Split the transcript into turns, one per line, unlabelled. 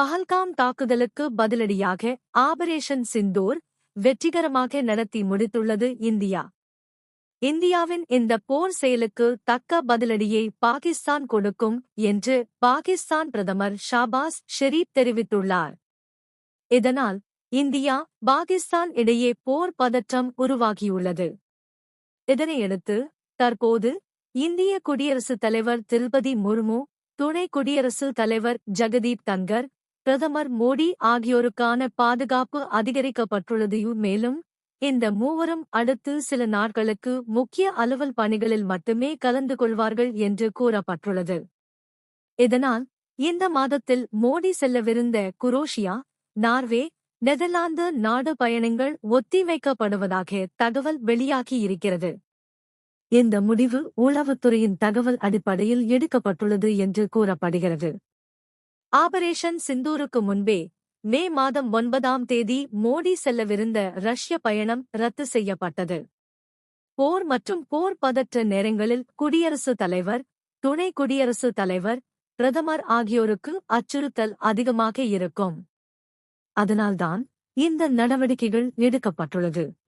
பஹல்காம் தாக்குதலுக்கு பதிலடியாக ஆபரேஷன் சிந்தூர் வெற்றிகரமாக நடத்தி முடித்துள்ளது இந்தியா. இந்தியாவின் இந்த போர் செயலுக்கு தக்க பதிலடியை பாகிஸ்தான் கொடுக்கும் என்று பாகிஸ்தான் பிரதமர் ஷாபாஸ் ஷெரீப் தெரிவித்துள்ளார். இதனால் இந்தியா பாகிஸ்தான் இடையே போர் பதற்றம் உருவாகியுள்ளது. இதனையடுத்து தற்போது இந்திய குடியரசுத் தலைவர் திருபதி முர்மு துணை குடியரசுத் தலைவர் ஜெகதீப் தங்கர் பிரதமர் மோடி ஆகியோருக்கான பாதுகாப்பு அதிகரிக்கப்பட்டுள்ளது. மேலும் இந்த மூவரும் அடுத்து சில நாட்களுக்கு முக்கிய அலுவல் பணிகளில் மட்டுமே கலந்து கொள்வார்கள் என்று கூறப்பட்டுள்ளது. இதனால் இந்த மாதத்தில் மோடி செல்லவிருந்த குரோஷியா நார்வே நெதர்லாந்து நாடு பயணங்கள் ஒத்திவைக்கப்படுவதாக தகவல் வெளியாகியிருக்கிறது இந்த முடிவு உளவுத்துறையின் தகவல் அடிப்படையில் எடுக்கப்பட்டுள்ளது என்று கூறப்படுகிறது. ஆபரேஷன் சிந்தூருக்கு முன்பே மே மாதம் ஒன்பதாம் தேதி மோடி செல்லவிருந்த ரஷ்ய பயணம் ரத்து செய்யப்பட்டது. போர் மற்றும் போர் பதற்ற நேரங்களில் குடியரசுத் தலைவர் துணை குடியரசுத் தலைவர் பிரதமர் ஆகியோருக்கு அச்சுறுத்தல் அதிகமாக இருக்கும். அதனால்தான் இந்த நடவடிக்கைகள் எடுக்கப்பட்டுள்ளது.